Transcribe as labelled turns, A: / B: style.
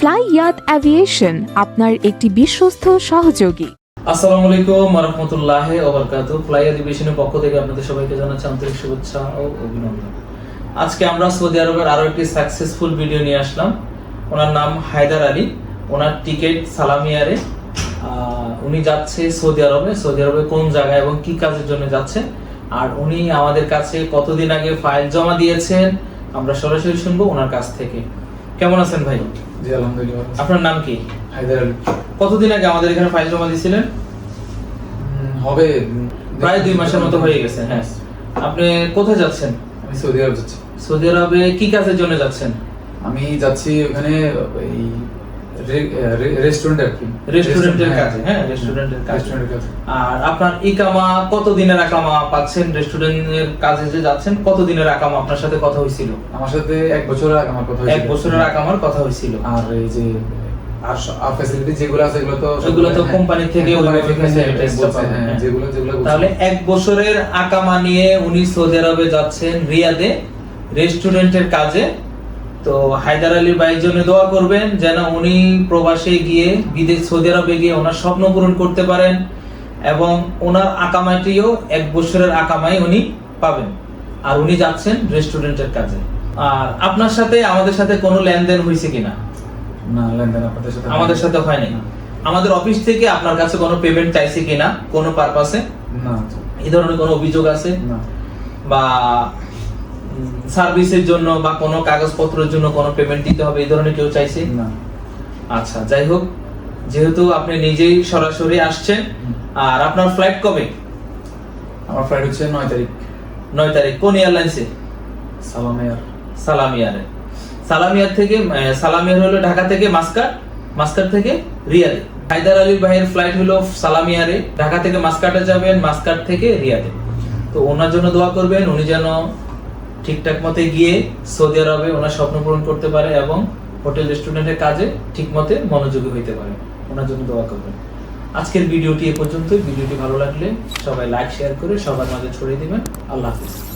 A: Fly ইয়াত aviation আপনার একটি বিশ্বস্ত সহযোগী।
B: আসসালামু আলাইকুম ফ্লাই অধিবেশনের পক্ষ থেকে আপনাদের সবাইকে আন্তরিক শুভেচ্ছা ও অভিনন্দন। আজকে আমরা সৌদি আরবের আরও একটি সাকসেসফুল ভিডিও নিয়ে আসলাম। ওনার নাম হায়দার আলী। ওনার টিকিট সালামিয়ারে উনি যাচ্ছে সৌদি আরবে। সৌদি আরবে কোন জায়গায় এবং কি কাজের জন্য যাচ্ছে? আর উনি আমাদের কাছে কতদিন আগে ফাইল জমা দিয়েছেন? আমরা সরাসরি শুনব ওনার কাছ থেকে। কেমন আছেন ভাই?
C: জি আলহামদুলিল্লাহ
B: আপনার নাম কি?
C: হায়দার আলী।
B: কতদিন আগে আমাদের এখানে ফাইল জমা দিয়েছিলেন?
C: হবে
B: প্রায় দুই মাসের মতো হয়ে গেছে হ্যাঁ। আপনি কোথায় যাচ্ছেন?
C: আমি সৌদি আরব যাচ্ছি।
B: সৌদি আরবে কি কাজের জন্য যাচ্ছেন?
C: আমি যাচ্ছি ওখানে এই রেস্টুরেন্ট আর
B: রেস্টুরেন্টের
C: হ্যাঁ,
B: কাজে। হ্যাঁ রেস্টুরেন্টের কাজে। আর আপনার ইকামা কত দিনের আকামা পাচ্ছেন? রেস্টুরেন্টের কাজে যে যাচ্ছেন কত দিনের আকামা আপনার সাথে কথা হয়েছিল?
C: আমার সাথে এক বছর আগে আমার কথা
B: এক বছরের আকামার কথা হয়েছিল।
C: আর এই যে আর ফ্যাসিলিটি যেগুলো আছে এগুলো তো
B: এগুলো তো
C: হ্যাঁ,
B: কোম্পানি থেকে
C: কোম্পানি হ্যাঁ,
B: হ্যাঁ।
C: যেগুলো যেগুলো
B: তাহলে এক বছরের আকামা নিয়ে উনি সৌদি আরবে যাচ্ছেন রিয়াদে। রেস্টুরেন্টের কাজে তো হায়দার আলী ভাইয়ের জন্য দোয়া করবেন যেন উনি প্রবাসে গিয়ে বিদেশ সৌদি আরবে গিয়ে ওনার স্বপ্ন পূরণ করতে পারেন এবং ওনার আকামাটিও এক বছরের আকামাই উনি পাবেন। আর উনি যাচ্ছেন রেস্টুরেন্টের কাজে। আর আপনার সাথে আমাদের সাথে কোনো লেনদেন হয়েছে কিনা?
C: না লেনদেন আপনাদের সাথে
B: আমাদের সাথে হয়নি। আমাদের অফিস থেকে আপনার কাছে কোনো পেমেন্ট চাইছে কিনা? কোনো পারপাসে
C: না।
B: এই ধরনের কোনো অভিযোগ আছে?
C: না।
B: বা সার্ভিসের জন্য বা কোনো কাগজপত্রের জন্য কোনো পেমেন্ট দিতে হবে এই ধরনের কেউ চাইছে?
C: না।
B: আচ্ছা যাই হোক যেহেতু আপনি নিজেই সরাসরি আসছেন আর আপনার ফ্লাইট কবে?
C: আমার ফ্লাইট হচ্ছে নয় তারিখ।
B: নয় তারিখ কোন এয়ারলাইন্সে
C: সালাম এয়ার।
B: সালামিয়ারে। সালামিয়ার থেকে সালামিয়ার হলো ঢাকা থেকে মাস্কাট মাস্কাট থেকে রিয়াদে। হায়দার আলী ভাইয়ের ফ্লাইট হলো সালামিয়ারে ঢাকা থেকে মাস্কাটে যাবেন মাস্কাট থেকে রিয়াদে। তো ওনার জন্য দোয়া করবেন উনি যেন ঠিকঠাক মতে গিয়ে সৌদি আরবে ওনার স্বপ্ন পূরণ করতে পারে এবং হোটেল রেস্টুরেন্টের কাজে ঠিক মতে মনোযোগী হইতে পারে। ওনার জন্য দোয়া করবেন। আজকের ভিডিওটি এ পর্যন্ত ভিডিওটি ভালো লাগলে সবাই লাইক শেয়ার করে সবার মাঝে ছড়িয়ে দেবেন। আল্লাহ হাফিজ।